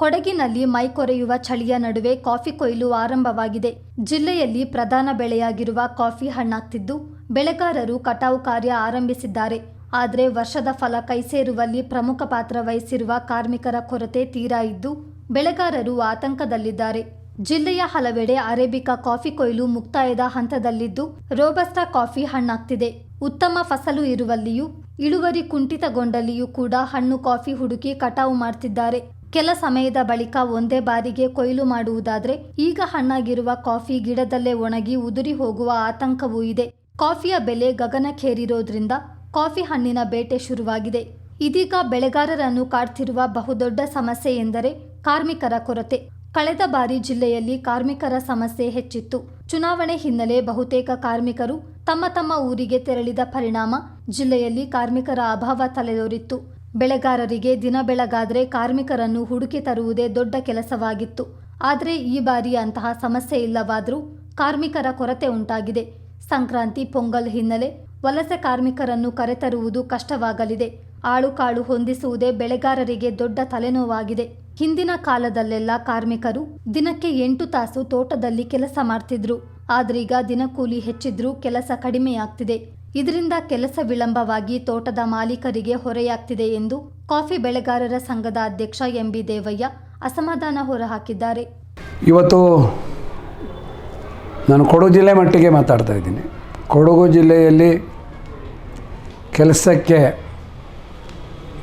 ಕೊಡಗಿನಲ್ಲಿ ಮೈಕೊರೆಯುವ ಚಳಿಯ ನಡುವೆ ಕಾಫಿ ಕೊಯ್ಲು ಆರಂಭವಾಗಿದೆ. ಜಿಲ್ಲೆಯಲ್ಲಿ ಪ್ರಧಾನ ಬೆಳೆಯಾಗಿರುವ ಕಾಫಿ ಹಣ್ಣಾಗ್ತಿದ್ದು ಬೆಳೆಗಾರರು ಕಟಾವು ಕಾರ್ಯ ಆರಂಭಿಸಿದ್ದಾರೆ. ಆದರೆ ವರ್ಷದ ಫಲ ಕೈಸೇರುವಲ್ಲಿ ಪ್ರಮುಖ ಪಾತ್ರ ವಹಿಸಿರುವ ಕಾರ್ಮಿಕರ ಕೊರತೆ ತೀರಾ ಇದ್ದು ಬೆಳೆಗಾರರು ಆತಂಕದಲ್ಲಿದ್ದಾರೆ. ಜಿಲ್ಲೆಯ ಹಲವೆಡೆ ಅರೇಬಿಕಾ ಕಾಫಿ ಕೊಯ್ಲು ಮುಕ್ತಾಯದ ಹಂತದಲ್ಲಿದ್ದು ರೋಬಸ್ಟಾ ಕಾಫಿ ಹಣ್ಣಾಗ್ತಿದೆ ಉತ್ತಮ ಫಸಲು ಇರುವಲ್ಲಿಯೂ ಇಳುವರಿ ಕುಂಠಿತಗೊಂಡಲ್ಲಿಯೂ ಕೂಡ ಹಣ್ಣು ಕಾಫಿ ಹುಡುಕಿ ಕಟಾವು ಮಾಡ್ತಿದ್ದಾರೆ. ಕೆಲ ಸಮಯದ ಬಳಿಕ ಒಂದೇ ಬಾರಿಗೆ ಕೊಯ್ಲು ಮಾಡುವುದಾದರೆ ಈಗ ಹಣ್ಣಾಗಿರುವ ಕಾಫಿ ಗಿಡದಲ್ಲೇ ಒಣಗಿ ಉದುರಿ ಹೋಗುವ ಆತಂಕವೂ ಇದೆ. ಕಾಫಿಯ ಬೆಲೆ ಗಗನಕ್ಕೇರಿರೋದ್ರಿಂದ ಕಾಫಿ ಹಣ್ಣಿನ ಬೇಟೆ ಶುರುವಾಗಿದೆ. ಇದೀಗ ಬೆಳೆಗಾರರನ್ನು ಕಾಡ್ತಿರುವ ಬಹುದೊಡ್ಡ ಸಮಸ್ಯೆ ಎಂದರೆ ಕಾರ್ಮಿಕರ ಕೊರತೆ. ಕಳೆದ ಬಾರಿ ಜಿಲ್ಲೆಯಲ್ಲಿ ಕಾರ್ಮಿಕರ ಸಮಸ್ಯೆ ಹೆಚ್ಚಿತ್ತು. ಚುನಾವಣೆ ಹಿನ್ನೆಲೆ ಬಹುತೇಕ ಕಾರ್ಮಿಕರು ತಮ್ಮ ತಮ್ಮ ಊರಿಗೆ ತೆರಳಿದ ಪರಿಣಾಮ ಜಿಲ್ಲೆಯಲ್ಲಿ ಕಾರ್ಮಿಕರ ಅಭಾವ ತಲೆದೋರಿತ್ತು. ಬೆಳೆಗಾರರಿಗೆ ದಿನ ಬೆಳಗಾದರೆ ಕಾರ್ಮಿಕರನ್ನು ಹುಡುಕಿ ತರುವುದೇ ದೊಡ್ಡ ಕೆಲಸವಾಗಿತ್ತು. ಆದರೆ ಈ ಬಾರಿ ಅಂತಹ ಸಮಸ್ಯೆ ಇಲ್ಲವಾದರೂ ಕಾರ್ಮಿಕರ ಕೊರತೆ ಉಂಟಾಗಿದೆ. ಸಂಕ್ರಾಂತಿ ಪೊಂಗಲ್ ಹಿನ್ನೆಲೆ ವಲಸೆ ಕಾರ್ಮಿಕರನ್ನು ಕರೆತರುವುದು ಕಷ್ಟವಾಗಲಿದೆ. ಆಳು ಕಾಳು ಹೊಂದಿಸುವುದೇ ಬೆಳೆಗಾರರಿಗೆ ದೊಡ್ಡ ತಲೆನೋವಾಗಿದೆ. ಹಿಂದಿನ ಕಾಲದಲ್ಲೆಲ್ಲ ಕಾರ್ಮಿಕರು ದಿನಕ್ಕೆ ಎಂಟು ತಾಸು ತೋಟದಲ್ಲಿ ಕೆಲಸ ಮಾಡ್ತಿದ್ರು. ಆದ್ರೀಗ ದಿನಕೂಲಿ ಹೆಚ್ಚಿದ್ರೂ ಕೆಲಸ ಕಡಿಮೆಯಾಗ್ತಿದೆ. ಇದರಿಂದ ಕೆಲಸ ವಿಳಂಬವಾಗಿ ತೋಟದ ಮಾಲೀಕರಿಗೆ ಹೊರೆಯಾಗ್ತಿದೆ ಎಂದು ಕಾಫಿ ಬೆಳೆಗಾರರ ಸಂಘದ ಅಧ್ಯಕ್ಷ ಎಂಬಿ ದೇವಯ್ಯ ಅಸಮಾಧಾನ ಹೊರಹಾಕಿದ್ದಾರೆ. ಇವತ್ತು ನಾನು ಕೊಡಗು ಜಿಲ್ಲೆ ಮಟ್ಟಿಗೆ ಮಾತಾಡ್ತಾ ಇದ್ದೀನಿ. ಕೊಡಗು ಜಿಲ್ಲೆಯಲ್ಲಿ ಕೆಲಸಕ್ಕೆ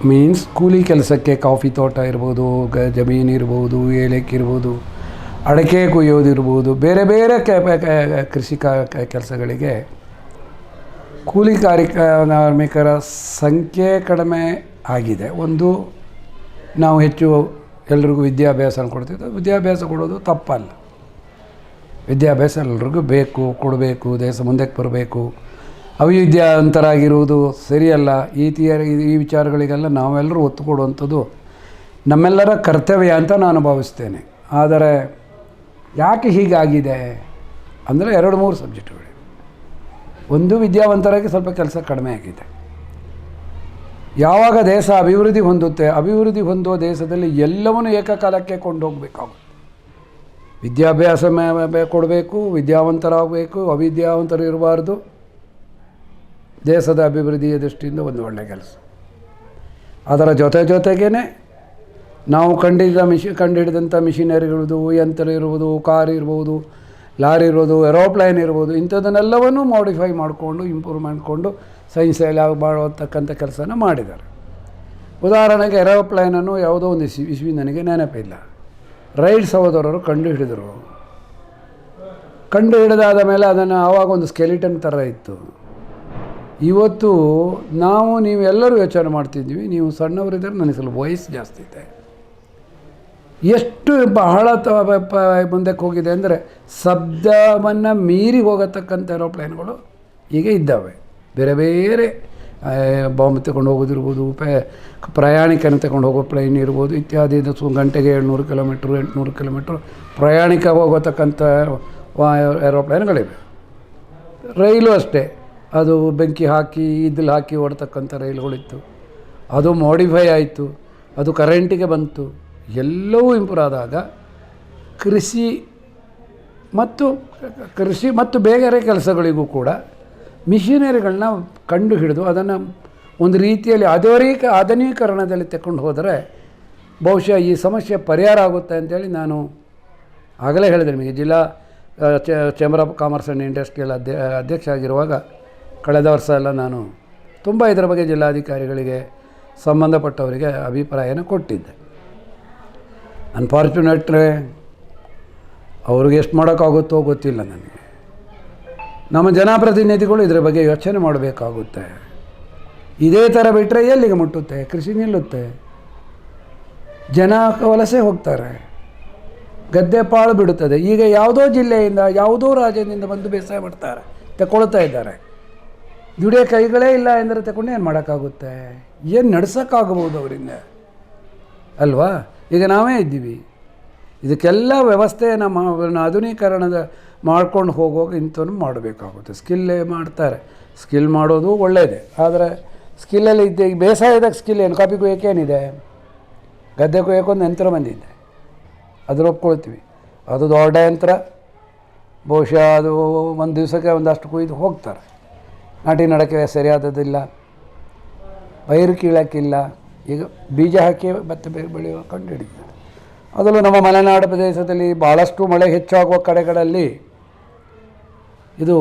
ಮೀನ್ಸ್ ಕೂಲಿ ಕೆಲಸಕ್ಕೆ ಕಾಫಿ ತೋಟ ಇರ್ಬೋದು, ಗ ಜಮೀನು ಇರ್ಬೋದು, ಏಲಕ್ಕಿ ಇರ್ಬೋದು, ಅಡಕೆ ಕುಯ್ಯೋದಿರ್ಬೋದು ಬೇರೆ ಬೇರೆ ಕೆ, ಕೆ- ಕೃಷಿ ಕೆಲಸಗಳಿಗೆ ಕೂಲಿ ಕಾರ್ಮಿಕರ ಸಂಖ್ಯೆ ಕಡಿಮೆ ಆಗಿದೆ. ಒಂದು, ನಾವು ಹೆಚ್ಚು ಎಲ್ರಿಗೂ ವಿದ್ಯಾಭ್ಯಾಸ ಕೊಡ್ತಿದ್ದೆ, ವಿದ್ಯಾಭ್ಯಾಸ ಕೊಡೋದು ತಪ್ಪಲ್ಲ. ವಿದ್ಯಾಭ್ಯಾಸ ಎಲ್ರಿಗೂ ಬೇಕು, ಕೊಡಬೇಕು, ದೇಶ ಮುಂದಕ್ಕೆ ಬರಬೇಕು. ಅವಿದ್ಯಾವಂತರಾಗಿರುವುದು ಸರಿಯಲ್ಲ. ಈ ತೀಯ ಈ ವಿಚಾರಗಳಿಗೆಲ್ಲ ನಾವೆಲ್ಲರೂ ಒತ್ತು ಕೊಡುವಂಥದ್ದು ನಮ್ಮೆಲ್ಲರ ಕರ್ತವ್ಯ ಅಂತ ನಾನು ಭಾವಿಸ್ತೇನೆ. ಆದರೆ ಯಾಕೆ ಹೀಗಾಗಿದೆ? ಅಂದರೆ ಎರಡು, ಮೂರು ಸಬ್ಜೆಕ್ಟ್ಗಳು ಒಂದು ವಿದ್ಯಾವಂತರಾಗಿ ಸ್ವಲ್ಪ ಕೆಲಸ ಕಡಿಮೆ ಆಗಿದೆ. ಯಾವಾಗ ದೇಶ ಅಭಿವೃದ್ಧಿ ಹೊಂದುತ್ತೆ, ಅಭಿವೃದ್ಧಿ ಹೊಂದುವ ದೇಶದಲ್ಲಿ ಎಲ್ಲವನ್ನೂ ಏಕಕಾಲಕ್ಕೆ ಕೊಂಡೋಗಬೇಕಾಗುತ್ತೆ. ವಿದ್ಯಾಭ್ಯಾಸ ಕೊಡಬೇಕು, ವಿದ್ಯಾವಂತರಾಗಬೇಕು ಅವಿದ್ಯಾವಂತರು ಇರಬಾರ್ದು ದೇಶದ ಅಭಿವೃದ್ಧಿಯ ದೃಷ್ಟಿಯಿಂದ ಒಂದು ಒಳ್ಳೆಯ ಕೆಲಸ. ಅದರ ಜೊತೆ ಜೊತೆಗೇ ನಾವು ಕಂಡಿದ್ದ ಮಿಷಿ ಕಂಡುಹಿಡಿದಂಥ ಮಿಷಿನರಿಗಳದು ಯಂತ್ರ ಇರುವುದು, ಕಾರ್ ಇರ್ಬೋದು ಲಾರಿ ಇರ್ಬೋದು ಏರೋಪ್ಲೇನ್ ಇರ್ಬೋದು ಇಂಥದ್ದನ್ನೆಲ್ಲವನ್ನೂ ಮಾಡಿಫೈ ಮಾಡಿಕೊಂಡು ಇಂಪ್ರೂವ್ ಮಾಡಿಕೊಂಡು ಸೈನ್ಸಲ್ಲಿ ಆಗಿ ಮಾಡತಕ್ಕಂಥ ಕೆಲಸನ ಮಾಡಿದ್ದಾರೆ. ಉದಾಹರಣೆಗೆ ಏರೋಪ್ಲೇನನ್ನು ಯಾವುದೋ ಒಂದು ಇಸ್ವಿ ಇಸ್ವಿ ನನಗೆ ನೆನಪಿಲ್ಲ ರೈಡ್ ಸಹೋದರರು ಕಂಡು ಹಿಡಿದರು. ಕಂಡು ಹಿಡಿದಾದ ಮೇಲೆ ಅದನ್ನು ಆವಾಗ ಒಂದು ಸ್ಕೆಲಿಟನ್ ಥರ ಇತ್ತು. ಇವತ್ತು ನಾವು ನೀವೆಲ್ಲರೂ ಯೋಚನೆ ಮಾಡ್ತಿದ್ವಿ ನೀವು ಸಣ್ಣವರಿದ್ದರೆ ನನಗೆ ಸ್ವಲ್ಪ ವಯಸ್ಸು ಜಾಸ್ತಿ ಇದೆ. ಎಷ್ಟು ಬಹಳ ಮುಂದಕ್ಕೆ ಹೋಗಿದೆ ಅಂದರೆ ಶಬ್ದವನ್ನು ಮೀರಿ ಹೋಗತಕ್ಕಂಥ ಏರೋಪ್ಲೇನ್ಗಳು ಈಗ ಇದ್ದಾವೆ. ಬೇರೆ ಬೇರೆ ಬಾಂಬ್ ತಗೊಂಡು ಹೋಗೋದಿರ್ಬೋದು ಪ್ರಯಾಣಿಕನ ತಗೊಂಡು ಹೋಗೋ ಪ್ಲೈನ್ ಇರ್ಬೋದು, ಇತ್ಯಾದಿ ಗಂಟೆಗೆ ಏಳ್ನೂರು ಕಿಲೋಮೀಟ್ರ್, ಎಂಟುನೂರು ಕಿಲೋಮೀಟ್ರ್ ಪ್ರಯಾಣಿಕ ಹೋಗತಕ್ಕಂಥ ಏರೋಪ್ಲೇನ್ಗಳಿವೆ. ರೈಲು ಅಷ್ಟೇ. ಅದು ಬೆಂಕಿ ಹಾಕಿ ಇದ್ದಲ್ಲಿ ಹಾಕಿ ಓಡ್ತಕ್ಕಂಥ ರೈಲುಗಳಿತ್ತು. ಅದು ಮಾಡಿಫೈ ಆಯಿತು. ಅದು ಕರೆಂಟಿಗೆ ಬಂತು. ಎಲ್ಲವೂ ಇಂಪ್ರೂವ್ ಆದಾಗ ಕೃಷಿ ಮತ್ತು ಕೃಷಿ ಮತ್ತು ಬೇರೆ ಕೆಲಸಗಳಿಗೂ ಕೂಡ ಮಿಷಿನರಿಗಳನ್ನ ಕಂಡು ಹಿಡಿದು ಅದನ್ನು ಒಂದು ರೀತಿಯಲ್ಲಿ ಆಧುನಿಕ ಆಧುನೀಕರಣದಲ್ಲಿ ತಗೊಂಡು ಹೋದರೆ ಬಹುಶಃ ಈ ಸಮಸ್ಯೆ ಪರಿಹಾರ ಆಗುತ್ತೆ ಅಂತೇಳಿ ನಾನು ಆಗಲೇ ಹೇಳಿದೆ ನಿಮಗೆ. ಜಿಲ್ಲಾ chamber of commerce and industrial ಅಧ್ಯ ಅಧ್ಯಕ್ಷ ಆಗಿರುವಾಗ ಕಳೆದ ವರ್ಷ ಎಲ್ಲ ನಾನು ತುಂಬ ಇದರ ಬಗ್ಗೆ ಜಿಲ್ಲಾಧಿಕಾರಿಗಳಿಗೆ ಸಂಬಂಧಪಟ್ಟವರಿಗೆ ಅಭಿಪ್ರಾಯನ ಕೊಟ್ಟಿದ್ದೆ. ಅನ್ಫಾರ್ಚುನೇಟ್ರೆ ಅವ್ರಿಗೆ ಎಷ್ಟು ಮಾಡೋಕ್ಕಾಗುತ್ತೋ ಗೊತ್ತಿಲ್ಲ ನನಗೆ. ನಮ್ಮ ಜನಪ್ರತಿನಿಧಿಗಳು ಇದರ ಬಗ್ಗೆ ಯೋಚನೆ ಮಾಡಬೇಕಾಗುತ್ತೆ. ಇದೇ ಥರ ಬಿಟ್ಟರೆ ಎಲ್ಲಿಗೆ ಮುಟ್ಟುತ್ತೆ? ಕೃಷಿ ನಿಲ್ಲುತ್ತೆ. ಜನ ವಲಸೆ ಹೋಗ್ತಾರೆ. ಗದ್ದೆ ಪಾಳು ಬಿಡುತ್ತದೆ. ಈಗ ಯಾವುದೋ ಜಿಲ್ಲೆಯಿಂದ, ಯಾವುದೋ ರಾಜ್ಯದಿಂದ ಬಂದು ಬೇಸಾಯ ಮಾಡ್ತಾರೆ, ತಗೊಳ್ತಾ ಇದ್ದಾರೆ. ದುಡಿಯೋ ಕೈಗಳೇ ಇಲ್ಲ ಎಂದರೆ ತಗೊಂಡು ಏನು ಮಾಡೋಕ್ಕಾಗುತ್ತೆ? ಏನು ನಡೆಸೋಕ್ಕಾಗಬಹುದು ಅವರಿಂದ? ಅಲ್ವಾ? ಈಗ ನಾವೇ ಇದ್ದೀವಿ. ಇದಕ್ಕೆಲ್ಲ ವ್ಯವಸ್ಥೆ ನಮ್ಮ ಆಧುನೀಕರಣದ ಮಾಡ್ಕೊಂಡು ಹೋಗುವಾಗ ಇಂಥವನ್ನು ಮಾಡಬೇಕಾಗುತ್ತೆ. ಸ್ಕಿಲ್ಲೇ ಮಾಡ್ತಾರೆ. ಸ್ಕಿಲ್ ಮಾಡೋದು ಒಳ್ಳೆಯದೇ ಆದರೆ ಸ್ಕಿಲ್ಲಲ್ಲಿ ಇದ್ದ ಈಗ ಬೇಸಾಯದಾಗ ಸ್ಕಿಲ್ ಏನು? ಕಾಪಿ ಕುಯ್ಯೋಕ್ಕೇನಿದೆ ಗದ್ದೆ ಕೊಯ್ಯೋಕ್ಕೊಂದು ಯಂತ್ರ ಬಂದಿದೆ. ಅದ್ರ ಒಪ್ಕೊಳ್ತೀವಿ. ಅದು ದೊಡ್ಡ ಯಂತ್ರ. ಬಹುಶಃ ಅದು ಒಂದು ದಿವಸಕ್ಕೆ ಒಂದಷ್ಟು ಕುಯ್ದು ಹೋಗ್ತಾರೆ. ನಾಟಿ ನಡಕ್ಕೆ ಸರಿಯಾದದಿಲ್ಲ. ಪೈರು ಕೀಳಕ್ಕಿಲ್ಲ. ಈಗ ಬೀಜ ಹಾಕಿ ಭತ್ತ ಬೆಳೆಯುವ ಕಂಡು ಹಿಡಿತಾರೆ ಅದರಲ್ಲೂ ನಮ್ಮ ಮಲೆನಾಡು ಪ್ರದೇಶದಲ್ಲಿ ಭಾಳಷ್ಟು ಮಳೆ ಹೆಚ್ಚಾಗುವ ಕಡೆಗಳಲ್ಲಿ ಇದು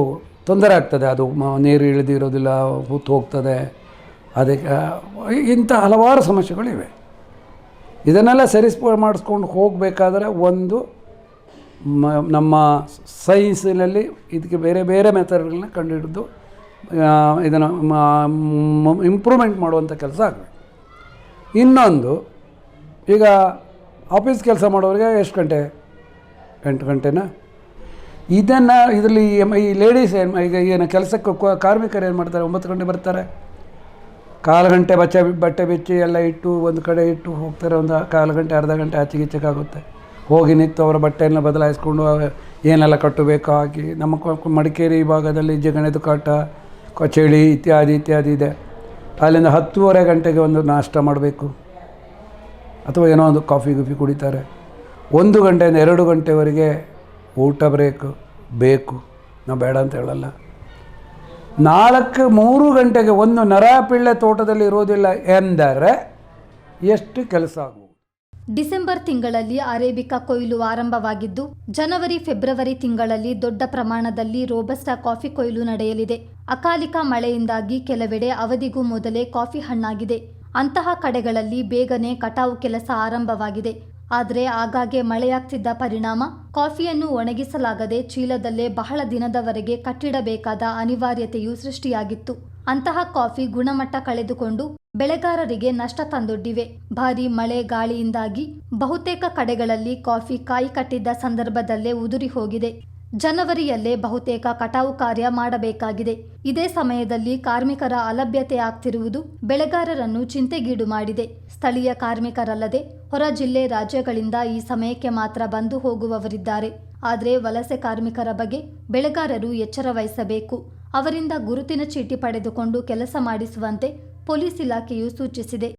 ತೊಂದರೆ ಆಗ್ತದೆ. ಅದು ನೀರು ಇಳಿದಿರೋದಿಲ್ಲ, ಹೂತು ಹೋಗ್ತದೆ. ಅದಕ್ಕೆ ಇಂಥ ಹಲವಾರು ಸಮಸ್ಯೆಗಳಿವೆ. ಇದನ್ನೆಲ್ಲ ಸರಿಸ್ಪ ಮಾಡಿಸ್ಕೊಂಡು ಹೋಗಬೇಕಾದ್ರೆ ಒಂದು ಮ ನಮ್ಮ ಸೈನ್ಸಿನಲ್ಲಿ ಇದಕ್ಕೆ ಬೇರೆ ಬೇರೆ ಮೆಥಡ್ಗಳನ್ನ ಕಂಡುಹಿಡಿದು ಇದನ್ನು ಇಂಪ್ರೂವ್ಮೆಂಟ್ ಮಾಡುವಂಥ ಕೆಲಸ ಆಗಬೇಕು. ಇನ್ನೊಂದು, ಈಗ ಆಫೀಸ್ ಕೆಲಸ ಮಾಡೋರಿಗೆ ಎಷ್ಟು ಗಂಟೆ? ಎಂಟು ಗಂಟೆನಾ? ಇದನ್ನು ಇದರಲ್ಲಿ ಈ ಲೇಡೀಸ್ ಏನು, ಈಗ ಏನು ಕೆಲಸಕ್ಕೆ ಕಾರ್ಮಿಕರು ಏನು ಮಾಡ್ತಾರೆ? ಒಂಬತ್ತು ಗಂಟೆ ಬರ್ತಾರೆ. ಕಾಲು ಗಂಟೆ ಬಚ್ಚೆ, ಬಟ್ಟೆ ಬಿಚ್ಚಿ ಎಲ್ಲ ಇಟ್ಟು ಒಂದು ಕಡೆ ಇಟ್ಟು ಹೋಗ್ತಾರೆ. ಒಂದು ಕಾಲು ಗಂಟೆ, ಅರ್ಧ ಗಂಟೆ ಆಚೆಗೆ ಈಚೆಗಾಗುತ್ತೆ ಹೋಗಿ ನಿಂತು ಅವರ ಬಟ್ಟೆಯನ್ನು ಬದಲಾಯಿಸ್ಕೊಂಡು ಏನೆಲ್ಲ ಕಟ್ಟಬೇಕು ಹಾಕಿ ನಮ್ಮ ಮಡಿಕೇರಿ ಭಾಗದಲ್ಲಿ ಜಗಣೆದು ಕಾಟ ಕ- ಇತ್ಯಾದಿ ಇತ್ಯಾದಿ ಇದೆ. ಅಲ್ಲಿಂದ ಹತ್ತೂವರೆ ಗಂಟೆಗೆ ಒಂದು ನಾಷ್ಟ ಮಾಡಬೇಕು. ಅಥವಾ ಏನೋ ಒಂದು ಕಾಫಿ ಗುಫಿ ಕುಡಿತಾರೆ. ಒಂದು ಗಂಟೆಯಿಂದ ಎರಡು ಗಂಟೆವರೆಗೆ ಊಟ ಬ್ರೇಕ್, ಬೇಕು. ನಾವು ಬೇಡ ಅಂತ ಹೇಳಲ್ಲ. ನಾಲ್ಕು, ಮೂರು ಗಂಟೆಗೆ ಒಂದು ನರಪಿಳ್ಳೆ ತೋಟದಲ್ಲಿ ಇರೋದಿಲ್ಲ ಎಂದರೆ ಎಷ್ಟು ಕೆಲಸ ಆಗ್ಬೋದು ಡಿಸೆಂಬರ್ ತಿಂಗಳಲ್ಲಿ ಅರೇಬಿಕಾ ಕೊಯ್ಲು ಆರಂಭವಾಗಿದ್ದು, ಜನವರಿ, ಫೆಬ್ರವರಿ ತಿಂಗಳಲ್ಲಿ ದೊಡ್ಡ ಪ್ರಮಾಣದಲ್ಲಿ ರೋಬಸ್ಟಾ ಕಾಫಿ ಕೊಯ್ಲು ನಡೆಯಲಿದೆ. ಅಕಾಲಿಕ ಮಳೆಯಿಂದಾಗಿ ಕೆಲವೆಡೆ ಅವಧಿಗೂ ಮೊದಲೇ ಕಾಫಿ ಹಣ್ಣಾಗಿದೆ. ಅಂತಹ ಕಡೆಗಳಲ್ಲಿ ಬೇಗನೆ ಕಟಾವು ಕೆಲಸ ಆರಂಭವಾಗಿದೆ. ಆದರೆ ಆಗಾಗ್ಗೆ ಮಳೆಯಾಗ್ತಿದ್ದ ಪರಿಣಾಮ, ಕಾಫಿಯನ್ನು ಒಣಗಿಸಲಾಗದೆ ಚೀಲದಲ್ಲೇ ಬಹಳ ದಿನದವರೆಗೆ ಕಟ್ಟಿಡಬೇಕಾದ ಅನಿವಾರ್ಯತೆಯು ಸೃಷ್ಟಿಯಾಗಿತ್ತು. ಅಂತಹ ಕಾಫಿ ಗುಣಮಟ್ಟ ಕಳೆದುಕೊಂಡು ಬೆಳೆಗಾರರಿಗೆ ನಷ್ಟ ತಂದೊಡ್ಡಿವೆ. ಭಾರೀ ಮಳೆ ಗಾಳಿಯಿಂದಾಗಿ ಬಹುತೇಕ ಕಡೆಗಳಲ್ಲಿ ಕಾಫಿ ಕಾಯಿ ಕಟ್ಟಿದ್ದ ಸಂದರ್ಭದಲ್ಲೇ ಉದುರಿ ಹೋಗಿದೆ. ಜನವರಿಯಲ್ಲೇ ಬಹುತೇಕ ಕಟಾವು ಕಾರ್ಯ ಮಾಡಬೇಕಾಗಿದೆ. ಇದೇ ಸಮಯದಲ್ಲಿ ಕಾರ್ಮಿಕರ ಅಲಭ್ಯತೆ ಆಗ್ತಿರುವುದು ಬೆಳೆಗಾರರನ್ನು ಚಿಂತೆಗೀಡು ಮಾಡಿದೆ. ಸ್ಥಳೀಯ ಕಾರ್ಮಿಕರಲ್ಲದೆ ಹೊರ ಜಿಲ್ಲೆ ರಾಜ್ಯಗಳಿಂದ ಈ ಸಮಯಕ್ಕೆ ಮಾತ್ರ ಬಂದು ಹೋಗುವವರಿದ್ದಾರೆ. ಆದರೆ ವಲಸೆ ಕಾರ್ಮಿಕರ ಬಗ್ಗೆ ಬೆಳೆಗಾರರು ಎಚ್ಚರ ವಹಿಸಬೇಕು. ಅವರಿಂದ ಗುರುತಿನ ಚೀಟಿ ಪಡೆದುಕೊಂಡು ಕೆಲಸ ಮಾಡಿಸುವಂತೆ ಪೊಲೀಸ್ ಇಲಾಖೆಯು ಸೂಚಿಸಿದೆ.